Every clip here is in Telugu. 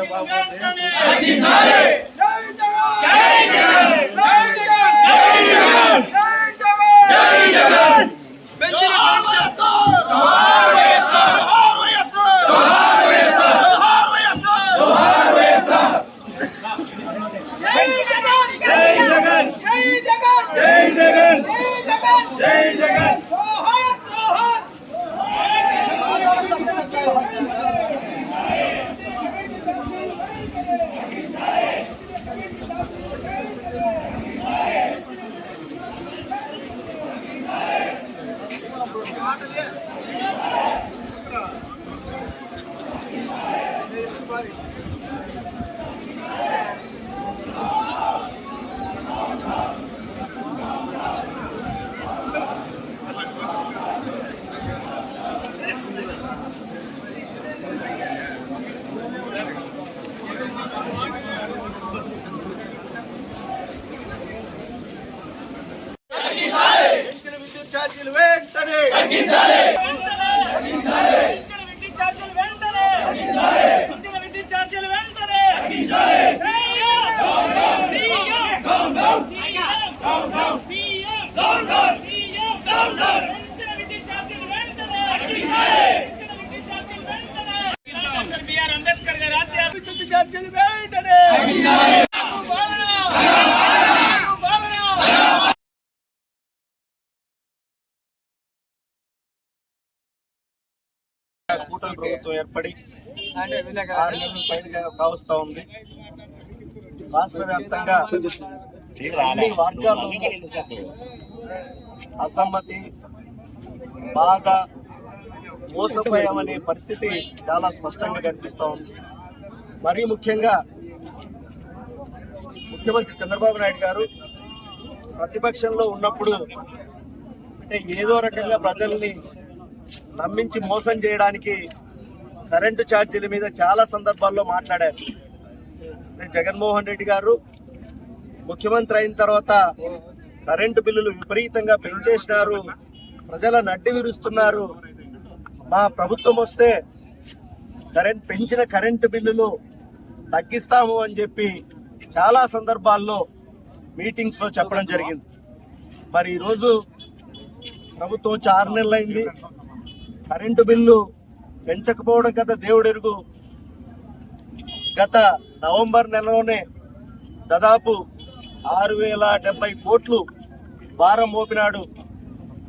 చంద్రబాబు தங்கித்தாலே కూటమి ప్రభుత్వం ఏర్పడి ఆరు నెలలు పైన కావస్తా ఉంది. రాష్ట్ర వ్యాప్తంగా అన్ని వర్గాల్లో అసమ్మతి బాధ మోసపోయామనే పరిస్థితి చాలా స్పష్టంగా కనిపిస్తా ఉంది. మరీ ముఖ్యంగా ముఖ్యమంత్రి చంద్రబాబు నాయుడు గారు ప్రతిపక్షంలో ఉన్నప్పుడు అంటే ఏదో రకంగా ప్రజల్ని నమ్మించి మోసం చేయడానికి కరెంటు ఛార్జీల మీద చాలా సందర్భాల్లో మాట్లాడారు. అంటే జగన్మోహన్ రెడ్డి గారు ముఖ్యమంత్రి అయిన తర్వాత కరెంటు బిల్లులు విపరీతంగా పెంచేసినారు. ప్రజల నడ్డి విరుస్తున్నారు. మా ప్రభుత్వం వస్తే కరెంట్ పెంచిన కరెంటు బిల్లులు తగ్గిస్తాము అని చెప్పి చాలా సందర్భాల్లో మీటింగ్స్లో చెప్పడం జరిగింది. మరి ఈరోజు ప్రభుత్వం వచ్చి ఆరు కరెంటు బిల్లు పెంచకపోవడం గత దేవుడెరుగు. గత నవంబర్ నెలలోనే దాదాపు ఆరు వేల డెబ్బై కోట్లు భారం మోపినాడు.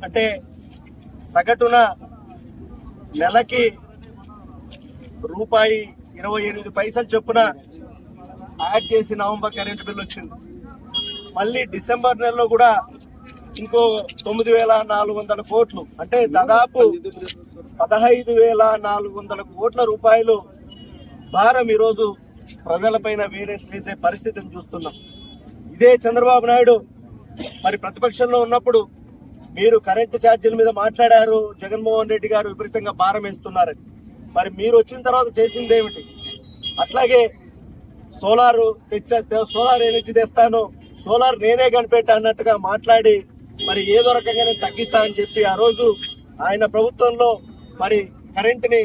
అంటే సగటున నెలకి రూపాయి ఇరవై ఎనిమిది పైసలు చొప్పున యాడ్ చేసి నవంబర్ కరెంటు బిల్ వచ్చింది. మళ్ళీ డిసెంబర్ నెలలో కూడా ఇంకో తొమ్మిది వేల నాలుగు వందల కోట్లు. అంటే దాదాపు పదహైదు వేల నాలుగు వందల కోట్ల రూపాయలు భారం ఈరోజు ప్రజలపైన వేరేసి వేసే పరిస్థితిని చూస్తున్నాం. ఇదే చంద్రబాబు నాయుడు మరి ప్రతిపక్షంలో ఉన్నప్పుడు మీరు కరెంటు ఛార్జీల మీద మాట్లాడారు జగన్మోహన్ రెడ్డి గారు విపరీతంగా భారం వేస్తున్నారని మరి మీరు వచ్చిన తర్వాత చేసింది ఏమిటి? అట్లాగే సోలార్ తెచ్చ సోలార్ ఎనర్జీ తెస్తాను సోలార్ నేనే కనిపెట్టా అన్నట్టుగా మాట్లాడి మరి ఏదో రకంగా నేను తగ్గిస్తా అని చెప్పి ఆ రోజు ఆయన ప్రభుత్వంలో మరి కరెంట్ని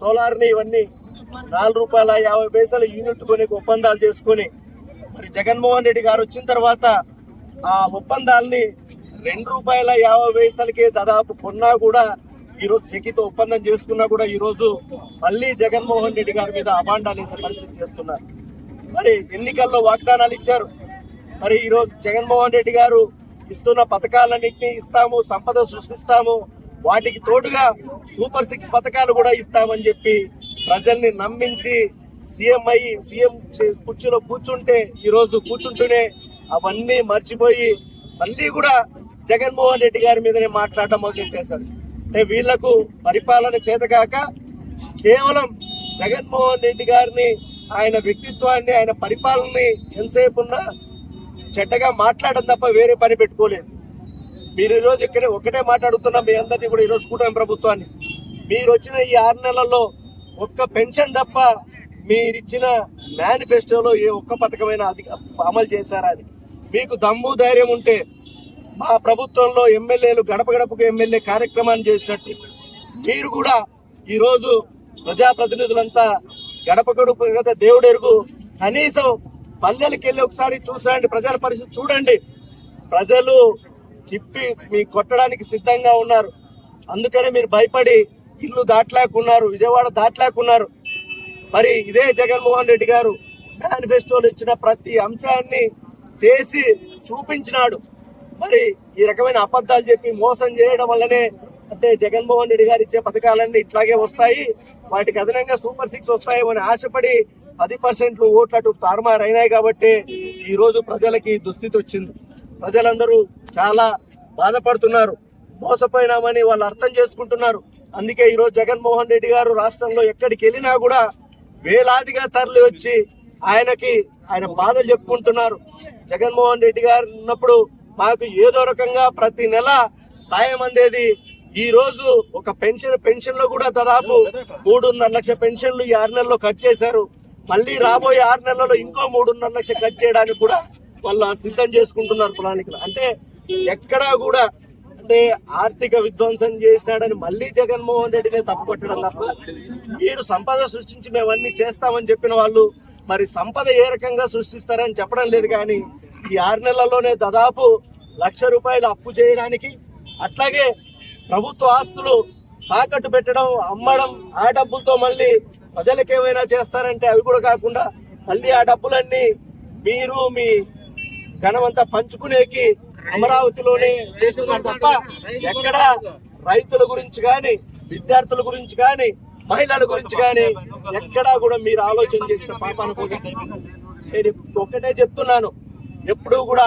సోలార్ని ఇవన్నీ నాలుగు రూపాయల యాభై పైసలు యూనిట్ కొని ఒప్పందాలు చేసుకొని మరి జగన్మోహన్ రెడ్డి గారు వచ్చిన తర్వాత ఆ ఒప్పందాల్ని రెండు రూపాయల యాభై పైసలకే దాదాపు కొన్నా కూడా ఈ రోజు సెకితో ఒప్పందం చేసుకున్నా కూడా ఈరోజు మళ్ళీ జగన్మోహన్ రెడ్డి గారి మీద అభాండాన్ని వేసే పరిస్థితి చేస్తున్నారు. మరి ఎన్నికల్లో వాగ్దానాలు ఇచ్చారు. మరి ఈరోజు జగన్మోహన్ రెడ్డి గారు ఇస్తున్న పథకాలన్నింటినీ ఇస్తాము సంపద సృష్టిస్తాము వాటికి తోడుగా సూపర్ సిక్స్ పథకాలు కూడా ఇస్తామని చెప్పి ప్రజల్ని నమ్మించి సీఎం అయ్యి సీఎం కుర్చీలో కూర్చుంటే ఈరోజు కూర్చుంటూనే అవన్నీ మర్చిపోయి మళ్ళీ కూడా జగన్మోహన్ రెడ్డి గారి మీదనే మాట్లాడడం మొదలెట్టేశారు అంటే వీళ్ళకు పరిపాలన చేతకాక కేవలం జగన్మోహన్ రెడ్డి గారిని ఆయన వ్యక్తిత్వాన్ని ఆయన పరిపాలనని ఎంతసేపు ఉన్నా చెడ్డగా మాట్లాడడం తప్ప వేరే పని పెట్టుకోలేదు. మీరు ఈరోజు ఇక్కడే ఒకటే మాట్లాడుతున్నా మీ అందరినీ కూడా ఈరోజు కూటమి ప్రభుత్వాన్ని. మీరు వచ్చిన ఈ ఆరు నెలల్లో ఒక్క పెన్షన్ తప్ప మీరిచ్చిన మేనిఫెస్టోలో ఏ ఒక్క పథకమైన అధిక అమలు చేశారా అని. మీకు దమ్ము ధైర్యం ఉంటే మా ప్రభుత్వంలో ఎమ్మెల్యేలు గడప గడపకు ఎమ్మెల్యే కార్యక్రమాన్ని చేసినట్టు. మీరు కూడా ఈరోజు ప్రజాప్రతినిధులంతా గడప గడుపు కదా కనీసం పల్లెలకు వెళ్ళి ఒకసారి చూసిరండి ప్రజల పరిస్థితి చూడండి. ప్రజలు తిప్పి మీ కొట్టడానికి సిద్ధంగా ఉన్నారు. అందుకనే మీరు భయపడి ఇల్లు దాటలేకున్నారు విజయవాడ దాటలేకున్నారు. మరి ఇదే జగన్మోహన్ రెడ్డి గారు మేనిఫెస్టోలు ఇచ్చిన ప్రతి అంశాన్ని చేసి చూపించినాడు. మరి ఈ రకమైన అబద్ధాలు చెప్పి మోసం చేయడం వల్లనే అంటే జగన్మోహన్ రెడ్డి గారు ఇచ్చే పథకాలన్నీ ఇట్లాగే వస్తాయి. వాటికి అదనంగా సూపర్ సిక్స్ వస్తాయేమని ఆశపడి పది పర్సెంట్లు ఓట్లు అటు తారుమారు అయినాయి కాబట్టి ఈరోజు ప్రజలకి దుస్థితి వచ్చింది. ప్రజలందరూ చాలా బాధపడుతున్నారు. మోసపోయినామని వాళ్ళు అర్థం చేసుకుంటున్నారు. అందుకే ఈరోజు జగన్మోహన్ రెడ్డి గారు రాష్ట్రంలో ఎక్కడికి వెళ్ళినా కూడా వేలాదిగా తరలి వచ్చి ఆయనకి ఆయన బాధలు చెప్పుకుంటున్నారు. జగన్మోహన్ రెడ్డి గారు ఉన్నప్పుడు మాకు ఏదో రకంగా ప్రతి నెల సాయం అందేది. ఈ రోజు ఒక పెన్షన్ పెన్షన్లో కూడా దాదాపు మూడున్నర లక్ష పెన్షన్లు ఈ ఆరు నెలల్లో కట్ చేశారు. మళ్ళీ రాబోయే ఆరు నెలల్లో ఇంకో మూడున్నర లక్ష కట్ చేయడానికి కూడా వాళ్ళు సిద్ధం చేసుకుంటున్నారు ప్రణాళికలు. అంటే ఎక్కడా కూడా అంటే ఆర్థిక విధ్వంసం చేసినాడని మళ్ళీ జగన్మోహన్ రెడ్డినే తప్పుకొట్టడం తప్ప మీరు సంపద సృష్టించి మేము అన్ని చేస్తామని చెప్పిన వాళ్ళు మరి సంపద ఏ రకంగా సృష్టిస్తారని చెప్పడం లేదు కానీ ఈ ఆరు నెలల్లోనే దాదాపు లక్ష రూపాయలు అప్పు చేయడానికి అట్లాగే ప్రభుత్వ ఆస్తులు తాకట్టు పెట్టడం అమ్మడం ఆ డబ్బులతో మళ్ళీ ప్రజలకు ఏమైనా చేస్తారంటే అవి కూడా కాకుండా మళ్ళీ ఆ డబ్బులన్నీ మీరు మీ ఘనమంతా పంచుకునేకి అమరావతిలోనే చేస్తున్నారు తప్ప ఎక్కడ రైతుల గురించి కానీ విద్యార్థుల గురించి కానీ మహిళల గురించి కానీ ఎక్కడా కూడా మీరు ఆలోచన చేసిన పాప కూడా నేను ఒకటే చెప్తున్నాను ఎప్పుడూ కూడా